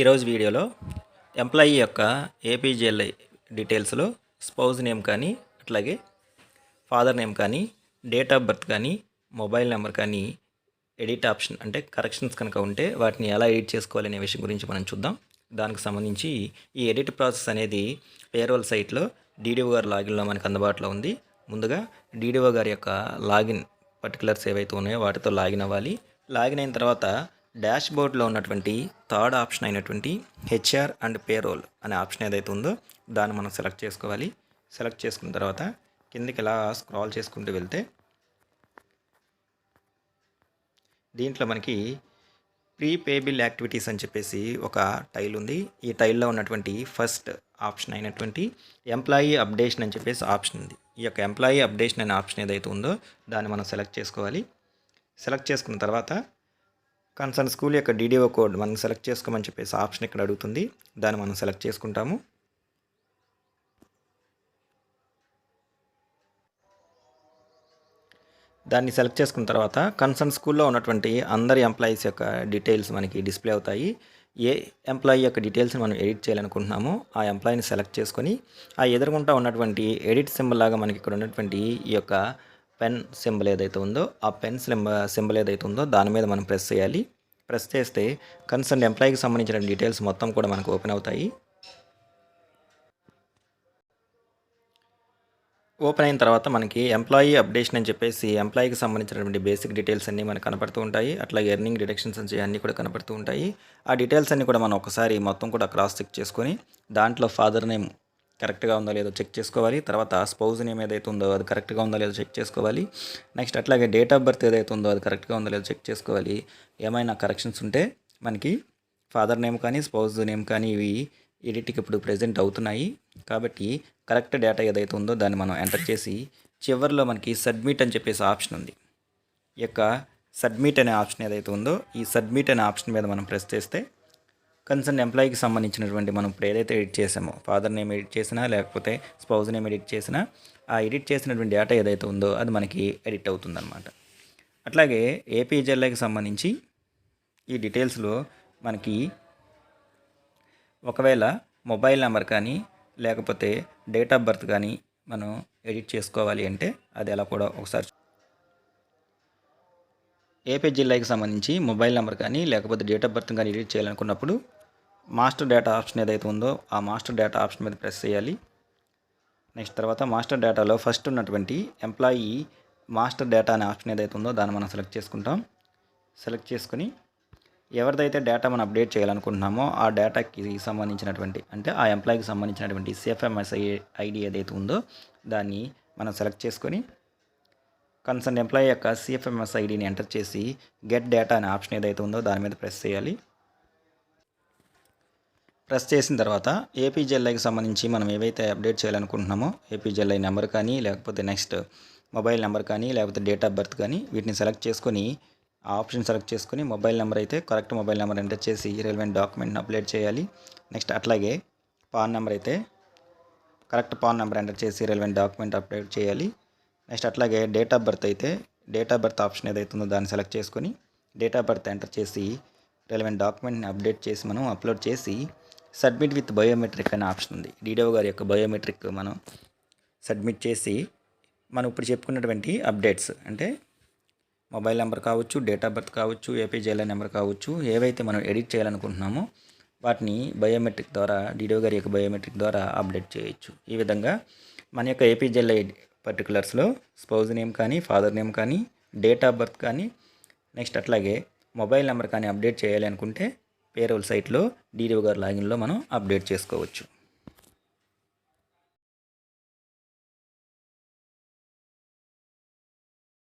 ఈరోజు వీడియోలో ఎంప్లాయీ యొక్క ఏపీజీఎల్ఐ డీటెయిల్స్లో స్పౌజ్ నేమ్ కానీ అట్లాగే ఫాదర్ నేమ్ కానీ డేట్ ఆఫ్ బర్త్ కానీ మొబైల్ నెంబర్ కానీ ఎడిట్ ఆప్షన్ అంటే కరెక్షన్స్ కనుక ఉంటే వాటిని ఎలా ఎడిట్ చేసుకోవాలి అనే విషయం గురించి మనం చూద్దాం. దానికి సంబంధించి ఈ ఎడిట్ ప్రాసెస్ అనేది పేరోల్ సైట్లో డీడీఓ గారి లాగిన్లో మనకు అందుబాటులో ఉంది. ముందుగా డీడీఓ గారి యొక్క లాగిన్ పర్టికులర్స్ ఏవైతే ఉన్నాయో వాటితో లాగిన్ అవ్వాలి. లాగిన్ అయిన తర్వాత డాష్ బోర్డ్లో ఉన్నటువంటి థర్డ్ ఆప్షన్ అయినటువంటి హెచ్ఆర్ అండ్ పేరోల్ అనే ఆప్షన్ ఏదైతే ఉందో దాన్ని మనం సెలెక్ట్ చేసుకోవాలి. సెలెక్ట్ చేసుకున్న తర్వాత కిందకి ఇలా స్క్రాల్ చేసుకుంటూ వెళ్తే దీంట్లో మనకి ప్రీపేబిల్ యాక్టివిటీస్ అని చెప్పేసి ఒక టైల్ ఉంది. ఈ టైల్లో ఉన్నటువంటి ఫస్ట్ ఆప్షన్ అయినటువంటి ఎంప్లాయీ అప్డేషన్ అని చెప్పేసి ఆప్షన్ ఉంది. ఈ యొక్క ఎంప్లాయీ అప్డేషన్ అనే ఆప్షన్ ఏదైతే ఉందో దాన్ని మనం సెలెక్ట్ చేసుకోవాలి. సెలెక్ట్ చేసుకున్న తర్వాత కన్సర్న్ స్కూల్ యొక్క డీడీఓ కోడ్ మనం సెలెక్ట్ చేసుకోమని చెప్పేసి ఆప్షన్ ఇక్కడ అడుగుతుంది. దాన్ని మనం సెలెక్ట్ చేసుకుంటాము. దాన్ని సెలెక్ట్ చేసుకున్న తర్వాత కన్సర్న్ స్కూల్లో ఉన్నటువంటి అందరి ఎంప్లాయీస్ యొక్క డీటెయిల్స్ మనకి డిస్ప్లే అవుతాయి. ఏ ఎంప్లాయీ యొక్క డీటెయిల్స్ని మనం ఎడిట్ చేయాలనుకుంటున్నామో ఆ ఎంప్లాయీని సెలెక్ట్ చేసుకొని ఆ ఎదురుగుంటా ఉన్నటువంటి ఎడిట్ సింబల్ లాగా మనకి ఇక్కడ ఉన్నటువంటి ఈ యొక్క పెన్ సింబల్ ఏదైతే ఉందో ఆ పెన్ సింబల్ సింబల్ ఏదైతే ఉందో దాని మీద మనం ప్రెస్ చేయాలి. ప్రెస్ చేస్తే కన్సర్న్ ఎంప్లాయీకి సంబంధించిన డీటెయిల్స్ మొత్తం కూడా మనకు ఓపెన్ అవుతాయి. ఓపెన్ అయిన తర్వాత మనకి ఎంప్లాయీ అప్డేషన్ అని చెప్పేసి ఎంప్లాయీకి సంబంధించినటువంటి బేసిక్ డీటెయిల్స్ అన్నీ మనకు కనపడుతూ ఉంటాయి. అట్లాగే ఎర్నింగ్ డిడక్షన్స్ అని అన్నీ కూడా కనపడుతూ ఉంటాయి. ఆ డీటెయిల్స్ అన్నీ కూడా మనం ఒకసారి మొత్తం కూడా క్రాస్ చెక్ చేసుకొని దాంట్లో ఫాదర్ నేమ్ కరెక్ట్గా ఉందో లేదో చెక్ చేసుకోవాలి. తర్వాత స్పౌజ్ నేమ్ ఏదైతే ఉందో అది కరెక్ట్గా ఉందో లేదో చెక్ చేసుకోవాలి. నెక్స్ట్ అట్లాగే డేట్ ఆఫ్ బర్త్ ఏదైతే ఉందో అది కరెక్ట్గా ఉందో లేదో చెక్ చేసుకోవాలి. ఏమైనా కరెక్షన్స్ ఉంటే మనకి ఫాదర్ నేమ్ కానీ స్పౌజ్ నేమ్ కానీ ఇవి ఎడిట్కి ఇప్పుడు ప్రజెంట్ అవుతున్నాయి. కాబట్టి కరెక్ట్ డేటా ఏదైతే ఉందో దాన్ని మనం ఎంటర్ చేసి చివరిలో మనకి సబ్మిట్ అని చెప్పేసి ఆప్షన్ ఉంది. ఈ యొక్క సబ్మిట్ అనే ఆప్షన్ ఏదైతే ఉందో ఈ సబ్మిట్ అనే ఆప్షన్ మీద మనం ప్రెస్ చేస్తే కన్సర్న్ ఎంప్లాయీకి సంబంధించినటువంటి మనం ఇప్పుడు ఏదైతే ఎడిట్ చేసామో ఫాదర్ నేమ్ ఎడిట్ చేసినా లేకపోతే స్పౌజ్ నేమ్ ఎడిట్ చేసినా ఆ ఎడిట్ చేసినటువంటి డేటా ఏదైతే ఉందో అది మనకి ఎడిట్ అవుతుందన్నమాట. అట్లాగే ఏపీజెల్ఐకి సంబంధించి ఈ డీటెయిల్స్లో మనకి ఒకవేళ మొబైల్ నెంబర్ కానీ లేకపోతే డేట్ ఆఫ్ బర్త్ కానీ మనం ఎడిట్ చేసుకోవాలి అంటే అది ఎలా కూడా ఒకసారి ఏపీ జిల్లాకి సంబంధించి మొబైల్ నెంబర్ కానీ లేకపోతే డేట్ ఆఫ్ బర్త్ కానీ ఎడిట్ చేయాలనుకున్నప్పుడు మాస్టర్ డేటా ఆప్షన్ ఏదైతే ఉందో ఆ మాస్టర్ డేటా ఆప్షన్ మీద ప్రెస్ చేయాలి. నెక్స్ట్ తర్వాత మాస్టర్ డేటాలో ఫస్ట్ ఉన్నటువంటి ఎంప్లాయీ మాస్టర్ డేటా అనే ఆప్షన్ ఏదైతే ఉందో దాన్ని మనం సెలెక్ట్ చేసుకుంటాం. సెలెక్ట్ చేసుకుని ఎవరిదైతే డేటా మనం అప్డేట్ చేయాలనుకుంటున్నామో ఆ డేటాకి సంబంధించినటువంటి అంటే ఆ ఎంప్లాయీకి సంబంధించినటువంటి సిఎఫ్ఎంఎస్ఐ ఐడి ఏదైతే ఉందో దాన్ని మనం సెలెక్ట్ చేసుకొని కన్సర్న్ ఎంప్లాయీ యొక్క సిఎఫ్ఎంఎస్ ఐడిని ఎంటర్ చేసి గెట్ డేటా అనే ఆప్షన్ ఏదైతే ఉందో దాని మీద ప్రెస్ చేయాలి. ప్రెస్ చేసిన తర్వాత ఏపీజెల్ఐకి సంబంధించి మనం ఏవైతే అప్డేట్ చేయాలనుకుంటున్నామో ఏపీజెల్ఐ నెంబర్ కానీ లేకపోతే నెక్స్ట్ మొబైల్ నెంబర్ కానీ లేకపోతే డేట్ ఆఫ్ బర్త్ కానీ వీటిని సెలెక్ట్ చేసుకొని ఆ ఆప్షన్ సెలెక్ట్ చేసుకొని మొబైల్ నెంబర్ అయితే కరెక్ట్ మొబైల్ నెంబర్ ఎంటర్ చేసి రిలవెంట్ డాక్యుమెంట్ని అప్లోడ్ చేయాలి. నెక్స్ట్ అట్లాగే పాన్ నెంబర్ అయితే కరెక్ట్ పాన్ నెంబర్ ఎంటర్ చేసి రిలవెంట్ డాక్యుమెంట్ అప్డేట్ చేయాలి. నెక్స్ట్ అట్లాగే డేట్ ఆఫ్ బర్త్ అయితే డేట్ ఆఫ్ బర్త్ ఆప్షన్ ఏదైతే ఉందో దాన్ని సెలెక్ట్ చేసుకొని డేట్ ఆఫ్ బర్త్ ఎంటర్ చేసి రిలవెంట్ డాక్యుమెంట్ని అప్డేట్ చేసి మనం అప్లోడ్ చేసి సబ్మిట్ విత్ బయోమెట్రిక్ అనే ఆప్షన్ ఉంది. డీడీఓ గారి యొక్క బయోమెట్రిక్ మనం సబ్మిట్ చేసి మనం ఇప్పుడు చెప్పుకున్నటువంటి అప్డేట్స్ అంటే మొబైల్ నెంబర్ కావచ్చు డేట్ ఆఫ్ బర్త్ కావచ్చు ఏపీజేఎల్ఐ నెంబర్ కావచ్చు ఏవైతే మనం ఎడిట్ చేయాలనుకుంటున్నామో వాటిని బయోమెట్రిక్ ద్వారా డీడీఓ గారి యొక్క బయోమెట్రిక్ ద్వారా అప్డేట్ చేయొచ్చు. ఈ విధంగా మన యొక్క ఏపీజేఎల్ఐ పర్టికులర్స్లో స్పౌజ్ నేమ్ కానీ ఫాదర్ నేమ్ కానీ డేట్ ఆఫ్ బర్త్ కానీ నెక్స్ట్ అట్లాగే మొబైల్ నెంబర్ కానీ అప్డేట్ చేయాలి అనుకుంటే పేరోల్ సైట్లో డీడీఓ గారు లాగిన్లో మనం అప్డేట్ చేసుకోవచ్చు.